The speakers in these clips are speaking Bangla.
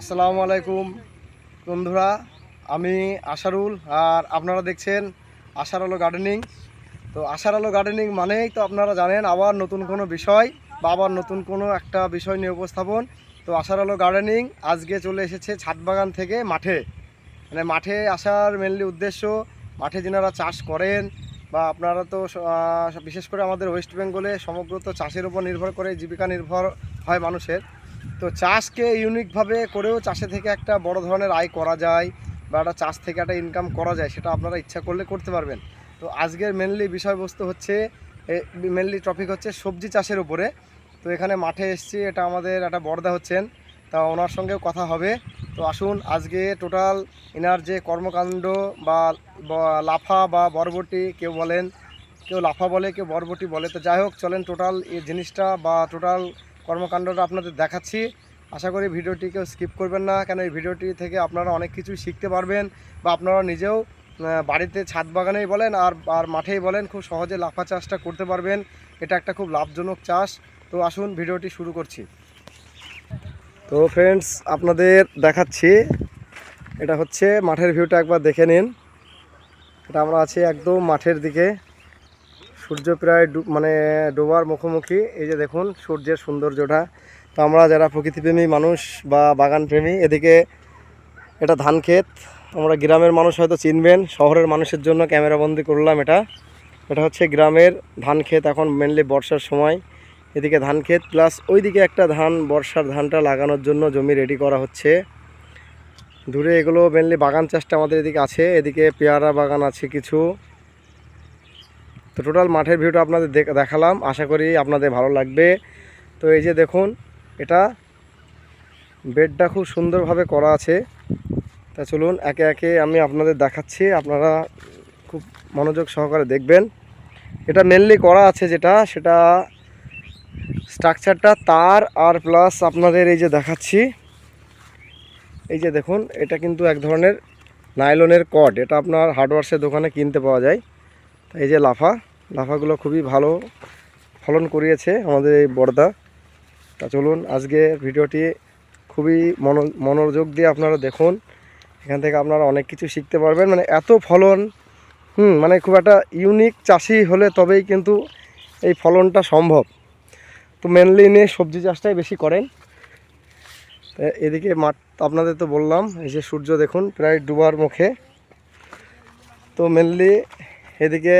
আসসালামু আলাইকুম। বন্ধুরা, আমি আশারুল আর আপনারা দেখছেন আশার আলো গার্ডেনিং। তো আশার আলো গার্ডেনিং মানেই তো আপনারা জানেন আবার নতুন কোনো বিষয় বা আবার নতুন কোনো একটা বিষয় নিয়ে উপস্থাপন। তো আশার আলো গার্ডেনিং আজকে চলে এসেছে ছাদ বাগান থেকে মাঠে। মানে মাঠে আসার মেনলি উদ্দেশ্য, মাঠে যেনারা চাষ করেন বা আপনারা তো বিশেষ করে আমাদের ওয়েস্ট বেঙ্গলে সমগ্র তো চাষের উপর নির্ভর করে জীবিকা নির্ভর হয় মানুষের। তো চাষকে ইউনিকভাবে করেও চাষে থেকে একটা বড় ধরনের আয় করা যায় বা একটা চাষ থেকে একটা ইনকাম করা যায়, সেটা আপনারা ইচ্ছা করলে করতে পারবেন। তো আজকের মেনলি বিষয়বস্তু হচ্ছে মেনলি টপিক হচ্ছে সবজি চাষের উপরে। তো এখানে মাঠে এসছি, এটা আমাদের একটা বর্দা হচ্ছেন, তা ওনার সঙ্গেও কথা হবে। তো আসুন, আজকে টোটাল এনার যে কর্মকাণ্ড বা লাফা বা বরবটি কেউ বলেন, কেউ লাফা বলে, কেউ বরবটি বলে, তো যাই হোক, চলেন টোটাল এই জিনিসটা বা টোটাল কর্মকাণ্ডটা আপনাদের দেখাচ্ছি। আশা করি ভিডিওটি কেউ স্কিপ করবেন না, কেন এই ভিডিওটি থেকে আপনারা অনেক কিছুই শিখতে পারবেন বা আপনারা নিজেও বাড়িতে ছাদ বাগানেই বলেন আর আর মাঠেই বলেন, খুব সহজে লাফা চাষটা করতে পারবেন। এটা একটা খুব লাভজনক চাষ। তো আসুন ভিডিওটি শুরু করছি। তো ফ্রেন্ডস আপনাদের দেখাচ্ছি। এটা হচ্ছে মাঠের ভিউটা একবার দেখে নিন। এটা আমরা আছি একদম মাঠের দিকে। সূর্য প্রায় মানে ডোবার মুখোমুখি। এই যে দেখুন, সূর্যের সৌন্দর্যটা। তো আমরা যারা প্রকৃতিপ্রেমী মানুষ বা বাগান প্রেমী এদিকে এটা ধান ক্ষেত। আমরা গ্রামের মানুষ হয়তো চিনবেন, শহরের মানুষের জন্য ক্যামেরাবন্দি করলাম এটা। এটা হচ্ছে গ্রামের ধান ক্ষেত, এখন মেনলি বর্ষার সময়। এদিকে ধান ক্ষেত প্লাস ওইদিকে একটা ধান, বর্ষার ধানটা লাগানোর জন্য জমি রেডি করা হচ্ছে। দূরে এগুলো মেনলি বাগান চাষটা আমাদের এদিকে আছে। এদিকে পেয়ারা বাগান আছে কিছু। তো টোটাল মাঠের ভিউটা আপনাদের দেখ- দেখালাম। আশা করি আপনাদের ভালো লাগবে। তো এই যে দেখুন, এটা বেডটা খুব সুন্দরভাবে করা আছে। তা চলুন, একে একে আমি আপনাদের দেখাচ্ছি। আপনারা খুব মনোযোগ সহকারে দেখবেন। এটা মেনলি করা আছে যেটা, সেটা স্ট্রাকচারটা তার আর প্লাস আপনাদের এই যে দেখাচ্ছি। এই যে দেখুন, এটা কিন্তু এক ধরনের নাইলনের কড এটা আপনার হার্ডওয়ার্সের দোকানে কিনতে পাওয়া যায়। এই যে লাফা, লাফাগুলো খুবই ভালো ফলন করিয়েছে আমাদের এই বর্দা তা চলুন আজকে ভিডিওটি খুবই মনো, মনোযোগ দিয়ে আপনারা দেখুন। এখান থেকে আপনারা অনেক কিছু শিখতে পারবেন। মানে এত ফলন, হুম মানে খুব একটা ইউনিক চাষি হলে তবেই কিন্তু এই ফলনটা সম্ভব। তো মেনলি নিয়ে সবজি চাষটাই বেশি করেন। এদিকে মাঠ আপনাদের তো বললাম, এই যে সূর্য দেখুন, প্রায় ডুবার মুখে। তো মেনলি এদিকে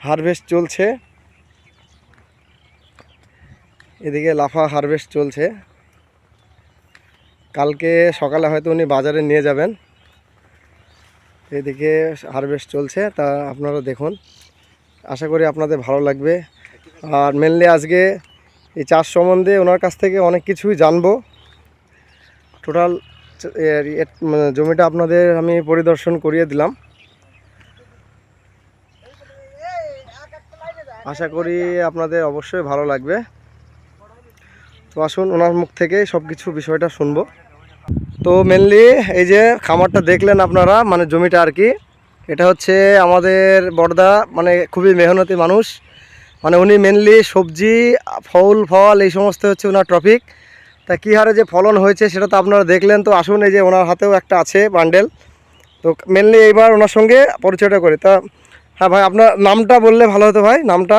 হারভেস্ট চলছে। এদিকে লাফা হারভেস্ট চলছে। কালকে সকালে হয়তো উনি বাজারে নিয়ে যাবেন। এদিকে হারভেস্ট চলছে, তা আপনারা দেখুন। আশা করি আপনাদের ভালো লাগবে। আর মেনলি আজকে এই চাষ সম্বন্ধে ওনার কাছ থেকে অনেক কিছুই জানব। টোটাল জমিটা আপনাদের আমি পরিদর্শন করিয়ে দিলাম। আশা করি আপনাদের অবশ্যই ভালো লাগবে। তো আসুন ওনার মুখ থেকে সব কিছু বিষয়টা শুনব। তো মেনলি এই যে খামারটা দেখলেন আপনারা মানে জমিটা আর কি, এটা হচ্ছে আমাদের বড়দা মানে খুবই মেহনতি মানুষ। মানে উনি মেনলি সবজি, ফল ফল, এই সমস্ত হচ্ছে ওনার টপিক তা কী হারে যে ফলন হয়েছে সেটা তো আপনারা দেখলেন। তো আসুন এই যে ওনার হাতেও একটা আছে বান্ডেল তো মেনলি এইবার ওনার সঙ্গে পরিচয়টা করি। তা হ্যাঁ ভাই আপনার নামটা বললে ভালো হতো ভাই নামটা?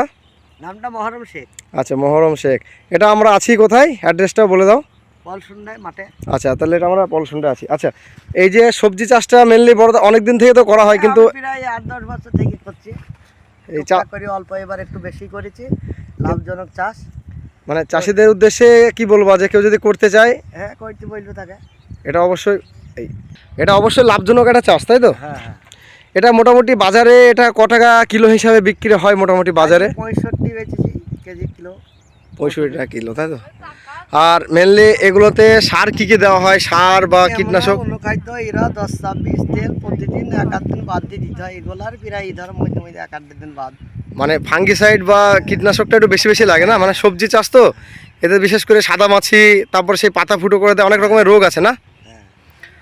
নামটা মহরম শেখ। আচ্ছা মহরম শেখ। এটা আমরা আছি কোথায়? অ্যাড্রেসটাও বলে দাও। পলসুন্ডায় মাঠে। আচ্ছা তাহলে এটা আমরা পলসুনটা আছি। আচ্ছা এই যে সবজি চাষটা মেনলি বড় অনেক দিন থেকে তো করা হয় কিন্তু আমি প্রায় আট দশ বছর থেকে করছি। এই চা করি অল্প এবার একটু বেশি করেছি। লাভজনক চাষ। মানে চাষিদের উদ্দেশ্যে কি বলব যে কেউ যদি করতে চায়? হ্যাঁ করতে বলব তাকে। এটা অবশ্যই এটা অবশ্যই লাভজনক একটা চাষ তাই তো? হ্যাঁ হ্যাঁ। এটা মোটামুটি বাজারে এটা ক টাকা কিলো হিসাবে বিক্রি হয় মোটামুটি বাজারে? পঁয়ষট্টি বেচেছি কেজি কিলো। পঁয়ষট্টি টাকা কিলো তাই তো? আর মেনলি এগুলোতে সার কি কি দেওয়া হয়? সার বা কীটনাশক? অনুখাদ্য এরা দশ ছাব্বিশ তেল প্রতিদিন এক আধ দিন বাদ দিয়ে দিতে হয়। এগুলার প্রায় এই ধর মধ্যে মধ্যে এক আধ দিন বাদ। মানে ফাঙ্গিসাইড বা কীটনাশকটা একটু বেশি বেশি লাগে না? মানে সবজি চাষ তো? এদের বিশেষ করে সাদা মাছি তারপর সেই পাতা ফুটো করে দেয় অনেক রকমের রোগ আছে না?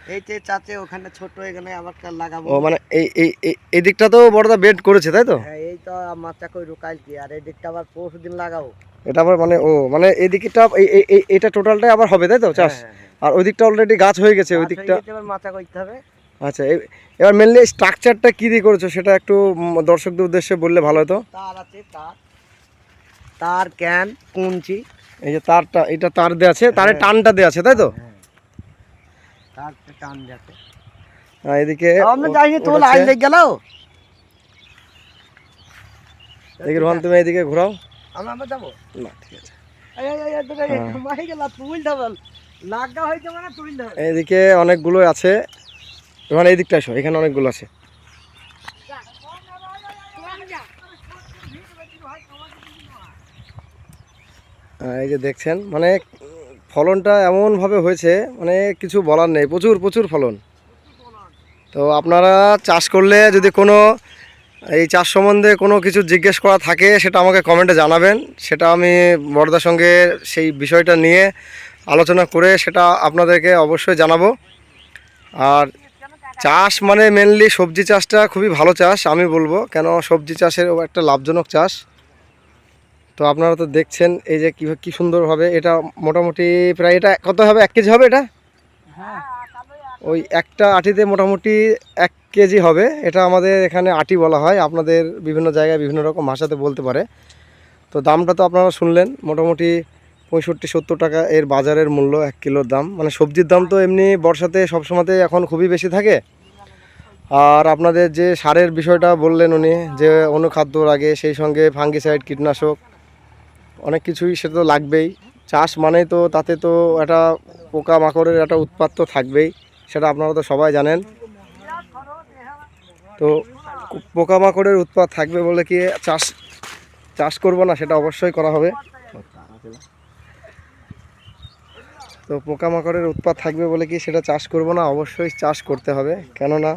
এই যে চাচে ওখানে ছোট এখানে আবার কাল লাগাবো। ও মানে এই এই এই- এই দিকটা তো বড়দা বেড করেছে তাই তো? হ্যাঁ এই তো মাচা কই রুকাইল কি আর এই দিকটা আবার পরশু দিন লাগাবো। এটা আবার মানে ও মানে এই দিকটা এই- এই- এই- এটা টোটালটাই আবার হবে তাই তো চাষ? হ্যাঁ, হ্যাঁ। আর ওই দিকটা অলরেডি গাছ হয়ে গেছে ওই দিকটা। এবার হবে। আচ্ছা এবার মেনলি স্ট্রাকচারটা কি দিয়ে করেছ সেটা একটু দর্শকদের উদ্দেশ্যে বললে ভালো হতো। তার আছে তার। তার ক্যান কুঞ্চি। এই যে তারটা এটা তার দেওয়া আছে তারে হ্যাঁ। টানটা দেওয়া আছে তাই তো? তার টান যাচ্ছে এদিকে আমরা যাইনি তো লাইন লেগে গেল। এদিকে রোহান তুমি এদিকে ঘোরাও। আমরা আমরা যাব? না ঠিক আছে। এই, হ্যাঁ। মানে। অনেকগুলো আছে। এই দিকটা এসো এখানে অনেকগুলো আছে। এই যে দেখছেন মানে ফলনটা এমনভাবে হয়েছে মানে কিছু বলার নেই। প্রচুর প্রচুর ফলন। তো আপনারা চাষ করলে যদি কোনো, এই চাষ সম্বন্ধে কোনো কিছু জিজ্ঞেস করা থাকে, সেটা আমাকে কমেন্টে জানাবেন। সেটা আমি বড়দার সঙ্গে সেই বিষয়টা নিয়ে আলোচনা করে সেটা আপনাদেরকে অবশ্যই জানাব। আর চাষ মানে মেনলি সবজি চাষটা খুবই ভালো চাষ, আমি বলব। কেন সবজি চাষের একটা লাভজনক চাষ। তো আপনারা তো দেখছেন এই যে কী কী সুন্দরভাবে এটা মোটামুটি প্রায় এটা কত হবে? এক কেজি হবে এটা? ওই একটা আটিতে মোটামুটি এক কেজি হবে। এটা আমাদের এখানে আটি বলা হয়। আপনাদের বিভিন্ন জায়গায় বিভিন্ন রকম ভাষাতে বলতে পারে। তো দামটা তো আপনারা শুনলেন। মোটামুটি পঁয়ষট্টি, সত্তর টাকা এর বাজারের মূল্য এক কিলোর দাম। মানে সবজির দাম তো এমনি বর্ষাতে সবসময়তে এখন খুবই বেশি থাকে। আর আপনাদের যে সারের বিষয়টা বললেন উনি, যে অনুখাদ্যর আগে সেই সঙ্গে ফাঙ্গিসাইড, কীটনাশক অনেক কিছুই সেটা তো লাগবেই। চাষ মানে তো তাতে তো একটা পোকা মাকড়ের একটা উৎপাত তো থাকবেই, সেটা আপনারা তো সবাই জানেন। তো পোকামাকড়ের উৎপাত থাকবে বলে কি চাষ চাষ করব না সেটা অবশ্যই করা হবে। তো পোকামাকড়ের উৎপাত থাকবে বলে কি সেটা চাষ করব না, অবশ্যই চাষ করতে হবে। কেননা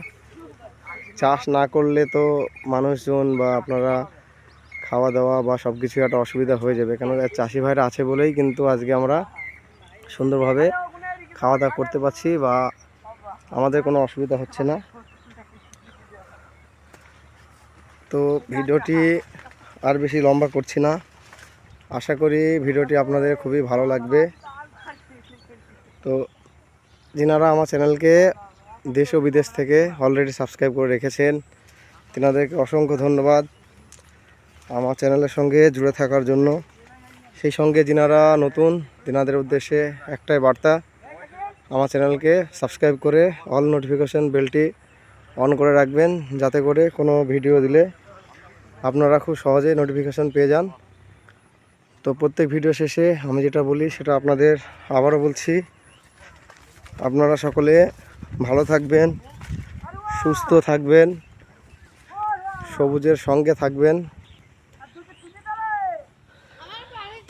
চাষ না করলে তো মানুষজন বা আপনারা খাওয়া দাওয়া বা সব কিছু একটা অসুবিধা হয়ে যাবে। কেন চাষি ভাইরা আছে বলেই কিন্তু আজকে আমরা সুন্দরভাবে খাওয়া দাওয়া করতে পারছি বা আমাদের কোনো অসুবিধা হচ্ছে না। তো ভিডিওটি আর বেশি লম্বা করছি না। আশা করি ভিডিওটি আপনাদের খুবই ভালো লাগবে। তো যিনারা আমার চ্যানেলকে দেশ ও বিদেশ থেকে অলরেডি সাবস্ক্রাইব করে রেখেছেন, তিনাদেরকে অসংখ্য ধন্যবাদ। আমার চ্যানেলের সঙ্গে জুড়ে থাকার জন্য। সেই সঙ্গে যিনারা নতুন, তিনাদের উদ্দেশ্যে একটাই বার্তা, আমার চ্যানেলকে সাবস্ক্রাইব করে অল নোটিফিকেশন বেলটি অন করে রাখবেন, যাতে করে কোনো ভিডিও দিলে আপনারা খুব সহজে নোটিফিকেশন পেয়ে যান। তো প্রত্যেক ভিডিও শেষে আমি যেটা বলি, সেটা আপনাদের আবারও বলছি, আপনারা সকলে ভালো থাকবেন, সুস্থ থাকবেন, সবুজের সঙ্গে থাকবেন।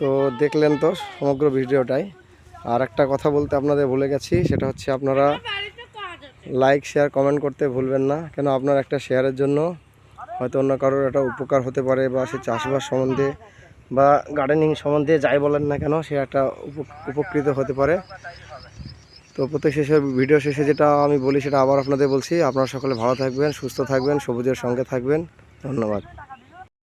তো দেখলেন তো সমগ্র ভিডিওটাই। আর একটা কথা বলতে আপনাদের ভুলে গেছি, সেটা হচ্ছে আপনারা লাইক শেয়ার কমেন্ট করতে ভুলবেন না। কেন? আপনার একটা শেয়ারের জন্য হয়তো অন্য কারোর একটা উপকার হতে পারে বা সে চাষবাস সম্বন্ধে বা গার্ডেনিং সম্বন্ধে যাই বলেন না কেন, সে একটা উপ- উপকৃত হতে পারে। তো প্রত্যেক শেষে ভিডিও শেষে যেটা আমি বলি, সেটা আবার আপনাদের বলছি। আপনারা সকলে ভালো থাকবেন, সুস্থ থাকবেন, সবুজের সঙ্গে থাকবেন। ধন্যবাদ।